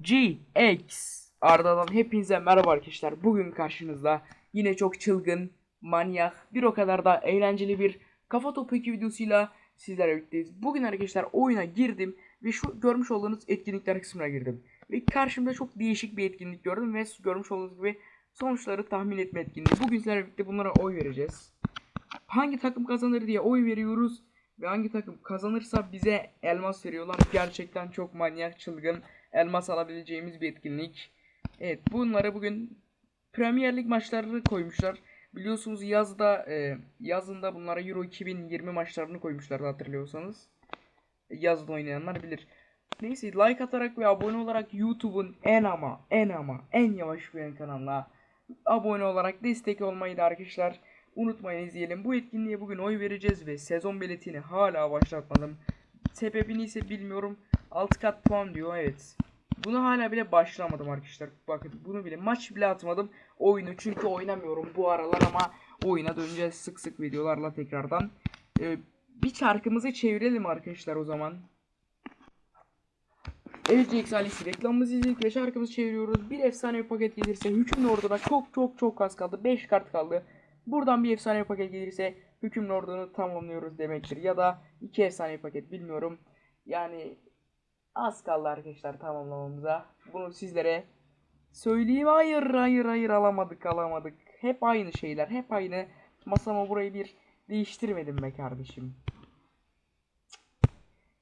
GX Arda'dan hepinize merhaba arkadaşlar. Bugün karşınızda yine çok çılgın, manyak, bir o kadar da eğlenceli bir kafa topu 2 videosuyla sizlerle birlikteyiz. Bugün arkadaşlar oyuna girdim ve şu görmüş olduğunuz etkinlikler kısmına girdim. Ve karşımda çok değişik bir etkinlik gördüm ve görmüş olduğunuz gibi sonuçları tahmin etme etkinliği. Bugün sizlerle birlikte bunlara oy vereceğiz. Hangi takım kazanır diye oy veriyoruz. Ve hangi takım kazanırsa bize elmas veriyorlar. Gerçekten çok manyak, çılgın elmas alabileceğimiz bir etkinlik. Evet bunları bugün Premier Lig maçlarını koymuşlar. Biliyorsunuz yazda e, yazında bunlara Euro 2020 maçlarını koymuşlardı hatırlıyorsanız. Yazda oynayanlar bilir. Neyse like atarak ve abone olarak YouTube'un en ama en ama en yavaş büyüyen kanalına abone olarak destek olmayı da arkadaşlar unutmayın izleyelim. Bu etkinliğe bugün oy vereceğiz ve sezon biletini hala başlatmadım. Sebebini ise bilmiyorum. 6 kat puan diyor evet. Bunu hala bile başlamadım arkadaşlar. Bakın bunu bile maç bile atmadım. Oyunu çünkü oynamıyorum bu aralar ama oyuna döneceğiz sık sık videolarla tekrardan. Ee, bir çarkımızı çevirelim arkadaşlar o zaman. Evet GX ailesi reklamımızı izledik ve şarkımızı çeviriyoruz. Bir efsane bir paket gelirse hükümlü orduna çok çok çok az kaldı. 5 kart kaldı. Buradan bir efsane bir paket gelirse hükümlü ordunu tamamlıyoruz demektir. Ya da iki efsane bir paket bilmiyorum. Yani az kaldı arkadaşlar tamamlamamıza. Bunu sizlere söyleyeyim. Hayır hayır hayır alamadık alamadık. Hep aynı şeyler hep aynı. Masama burayı bir değiştirmedim be kardeşim.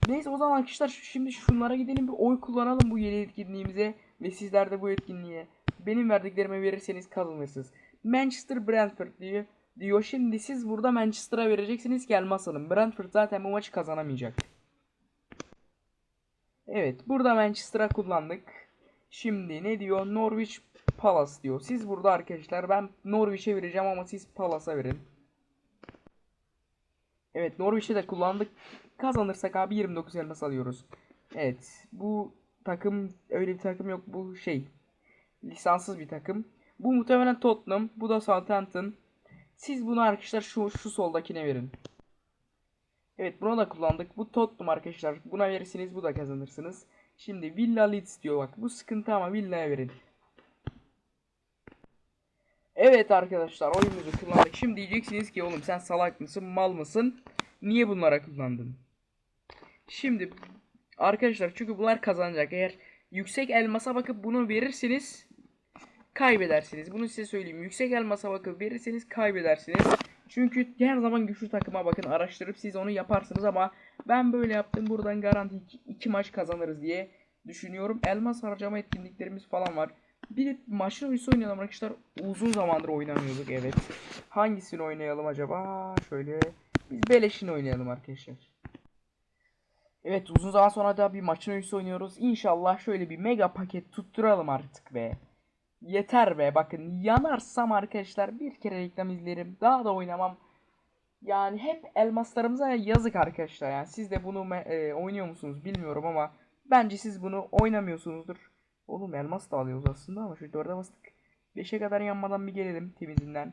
Neyse o zaman arkadaşlar şimdi şunlara gidelim bir oy kullanalım bu yeni etkinliğimize ve sizler de bu etkinliğe benim verdiklerime verirseniz kazanırsınız. Manchester Brentford diyor. Diyor şimdi siz burada Manchester'a vereceksiniz ki elmas alın. Brentford zaten bu maçı kazanamayacak. Evet burada Manchester'a kullandık. Şimdi ne diyor? Norwich Palace diyor. Siz burada arkadaşlar ben Norwich'e vereceğim ama siz Palace'a verin. Evet Norwich'e de kullandık. Kazanırsak abi 29 elmas alıyoruz. Evet bu takım öyle bir takım yok bu şey. Lisanssız bir takım. Bu muhtemelen Tottenham. Bu da Southampton. Siz bunu arkadaşlar şu, şu soldakine verin. Evet buna da kullandık. Bu Tottenham arkadaşlar. Buna verirsiniz bu da kazanırsınız. Şimdi Villa Leeds diyor bak. Bu sıkıntı ama Villa'ya verin. Evet arkadaşlar oyunumuzu kullandık. Şimdi diyeceksiniz ki oğlum sen salak mısın mal mısın? Niye bunlara kullandın? Şimdi arkadaşlar çünkü bunlar kazanacak. Eğer yüksek elmasa bakıp bunu verirseniz kaybedersiniz. Bunu size söyleyeyim. Yüksek elmasa bakıp verirseniz kaybedersiniz. Çünkü her zaman güçlü takıma bakın araştırıp siz onu yaparsınız ama ben böyle yaptım buradan garanti iki, maç kazanırız diye düşünüyorum. Elmas harcama etkinliklerimiz falan var. Bir de maçın oyuncusu oynayalım arkadaşlar. Uzun zamandır oynamıyorduk evet. Hangisini oynayalım acaba? Şöyle biz beleşini oynayalım arkadaşlar. Evet uzun zaman sonra da bir maçın oyuncusu oynuyoruz. İnşallah şöyle bir mega paket tutturalım artık be. Yeter be bakın yanarsam arkadaşlar bir kere reklam izlerim. Daha da oynamam. Yani hep elmaslarımıza yazık arkadaşlar. Yani siz de bunu e, oynuyor musunuz bilmiyorum ama bence siz bunu oynamıyorsunuzdur. Oğlum elmas da alıyoruz aslında ama şu dörde bastık. 5'e kadar yanmadan bir gelelim temizinden.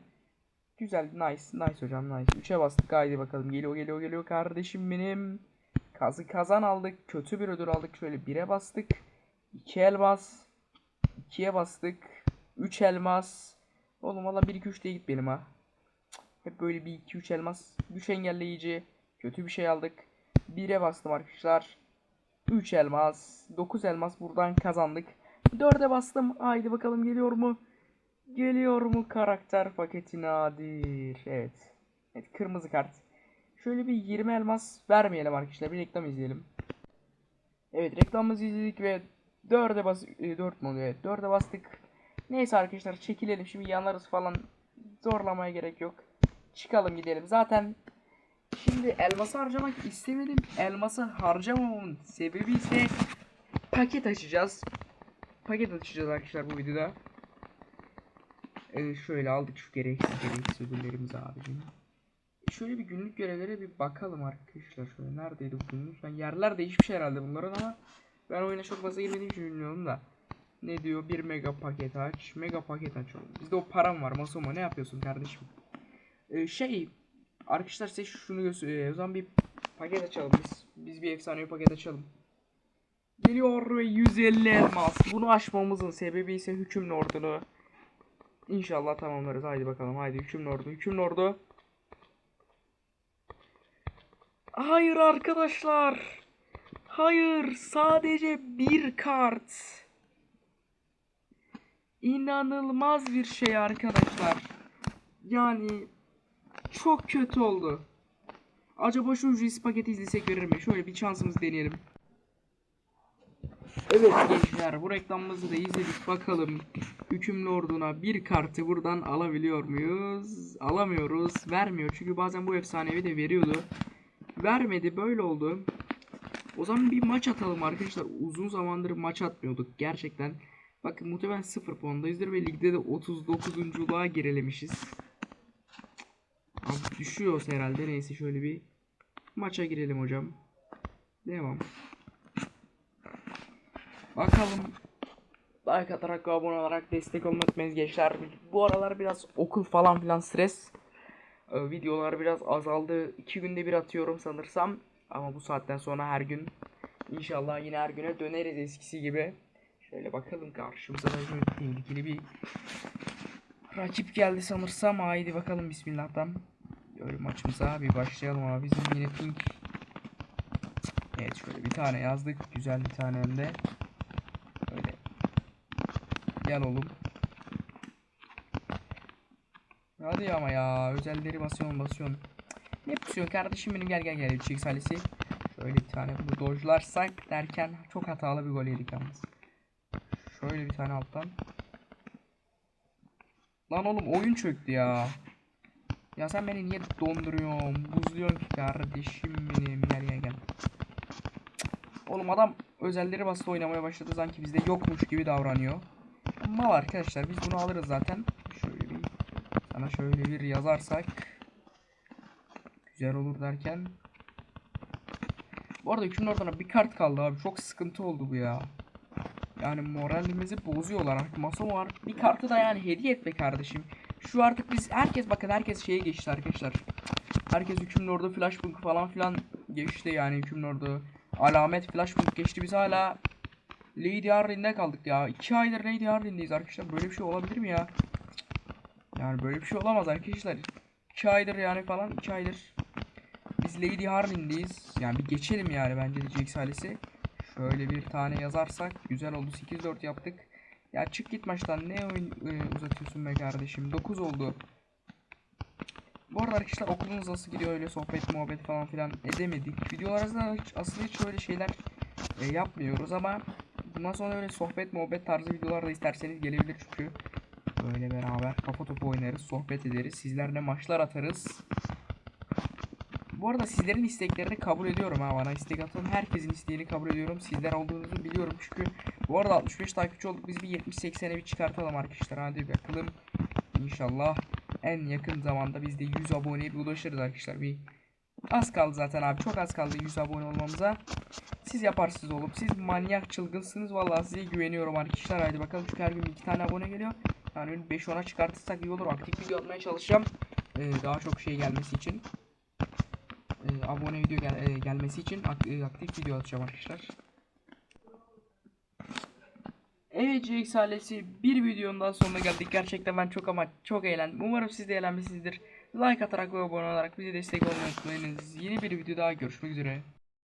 Güzel nice nice hocam nice. 3'e bastık haydi bakalım geliyor geliyor geliyor kardeşim benim. Kazı kazan aldık. Kötü bir ödül aldık. Şöyle 1'e bastık. 2 elmas. 2'ye bastık. 3 elmas. Oğlum valla 1 2 3 diye git benim ha. Hep böyle bir 2 3 elmas. Güç engelleyici. Kötü bir şey aldık. 1'e bastım arkadaşlar. 3 elmas. 9 elmas buradan kazandık. 4'e bastım. Haydi bakalım geliyor mu? Geliyor mu karakter paketi nadir. Evet. Evet kırmızı kart. Şöyle bir 20 elmas vermeyelim arkadaşlar. Bir reklam izleyelim. Evet reklamımızı izledik ve 4'e bas 4 mü oluyor? Evet 4'e bastık. Neyse arkadaşlar çekilelim. Şimdi yanlarız falan zorlamaya gerek yok. Çıkalım gidelim. Zaten şimdi elması harcamak istemedim. Elması harcamamamın sebebi ise paket açacağız. Paket açacağız arkadaşlar bu videoda. Ee, şöyle aldık şu gereksiz gereksiz ödüllerimizi abicim. Şöyle bir günlük görevlere bir bakalım arkadaşlar. Şöyle neredeydi bu günlük? Ben yerler değişmiş herhalde bunların ama ben oyuna çok fazla girmediğim için bilmiyorum da. Ne diyor? Bir mega paket aç. Mega paket aç oğlum. Bizde o param var. Masoma ne yapıyorsun kardeşim? Ee, şey arkadaşlar size şunu göster. Ee, o zaman bir paket açalım biz. Biz bir efsane bir paket açalım. Geliyor ve 150 elmas. Bunu aşmamızın sebebi ise hüküm ordunu. İnşallah tamamlarız. Haydi bakalım. Haydi hüküm ordu. Hüküm ordu. Hayır arkadaşlar. Hayır. Sadece bir kart. İnanılmaz bir şey arkadaşlar. Yani çok kötü oldu. Acaba şu ücretsiz paketi izlesek verir mi? Şöyle bir şansımız deneyelim. Evet gençler bu reklamımızı da izledik bakalım hükümlü orduna bir kartı buradan alabiliyor muyuz? Alamıyoruz vermiyor çünkü bazen bu efsanevi de veriyordu. Vermedi böyle oldu. O zaman bir maç atalım arkadaşlar uzun zamandır maç atmıyorduk gerçekten. Bakın muhtemelen 0 puandayızdır ve ligde de 39'unculuğa gerilemişiz. Abi düşüyoruz herhalde neyse şöyle bir maça girelim hocam. Devam. Bakalım. Like atarak ve abone olarak destek olmayı unutmayınız gençler. Bu aralar biraz okul falan filan stres. Ee, videolar biraz azaldı. İki günde bir atıyorum sanırsam. Ama bu saatten sonra her gün inşallah yine her güne döneriz eskisi gibi. Şöyle bakalım karşımıza da şöyle tehlikeli bir rakip geldi sanırsam. Haydi bakalım bismillah'tan. Böyle maçımıza bir başlayalım abi. Bizim yine pink. Evet şöyle bir tane yazdık. Güzel bir tane hem de. Öyle. Gel oğlum. Hadi ama ya. Özelleri basıyorsun basıyorsun. Ne pusuyorsun kardeşim benim gel gel gel. Çek salisi. Şöyle bir tane bunu dojlarsak derken çok hatalı bir gol yedik yalnız. Şöyle bir tane alttan. Lan oğlum oyun çöktü ya. Ya sen beni niye donduruyorsun? Buzluyorsun ki kardeşim benim. Gel gel gel. Oğlum adam özelleri basılı oynamaya başladı sanki bizde yokmuş gibi davranıyor. Mal arkadaşlar biz bunu alırız zaten. Şöyle bir sana şöyle bir yazarsak güzel olur derken Bu arada hükümlü oradan bir kart kaldı abi. Çok sıkıntı oldu bu ya. Yani moralimizi bozuyorlar artık. Mason var. Bir kartı da yani hediye et be kardeşim. Şu artık biz herkes bakın herkes şeye geçti arkadaşlar. Herkes hükümlü orada flashbang falan filan geçti yani hükümlü orada. Alamet flashbang geçti biz hala Lady Arden'de kaldık ya. 2 aydır Lady Arden'deyiz arkadaşlar. Böyle bir şey olabilir mi ya? Yani böyle bir şey olamaz arkadaşlar. 2 aydır yani falan 2 aydır. Biz Lady Harlin'deyiz. Yani bir geçelim yani bence GX ailesi. Şöyle bir tane yazarsak güzel oldu. 8-4 yaptık. Ya çık git maçtan ne oyun e, uzatıyorsun be kardeşim. 9 oldu. Bu arada arkadaşlar okulunuz nasıl gidiyor öyle sohbet muhabbet falan filan edemedik. Videolarımızda aslında hiç öyle şeyler e, yapmıyoruz ama bundan sonra öyle sohbet muhabbet tarzı videolar da isterseniz gelebilir çünkü böyle beraber kafa topu oynarız, sohbet ederiz, sizlerle maçlar atarız. Bu arada sizlerin isteklerini kabul ediyorum ha bana istek atan herkesin isteğini kabul ediyorum. Sizler olduğunuzu biliyorum çünkü bu arada 65 takipçi olduk biz bir 70-80'e bir çıkartalım arkadaşlar hadi bakalım. İnşallah en yakın zamanda biz de 100 aboneye bir ulaşırız arkadaşlar. Bir az kaldı zaten abi çok az kaldı 100 abone olmamıza. Siz yaparsınız oğlum. Siz manyak çılgınsınız. Vallahi size güveniyorum arkadaşlar. Haydi bakalım çünkü her gün iki tane abone geliyor. Yani 5-10'a çıkartırsak iyi olur. Aktif video atmaya çalışacağım. Ee, daha çok şey gelmesi için. Ee, abone video gel e, gelmesi için ak e, aktif video atacağım arkadaşlar. Evet GX ailesi bir videonun daha sonuna geldik. Gerçekten ben çok ama çok eğlendim. Umarım siz de eğlenmişsinizdir. Like atarak ve abone olarak bize destek olmayı unutmayınız. Yeni bir video daha görüşmek üzere.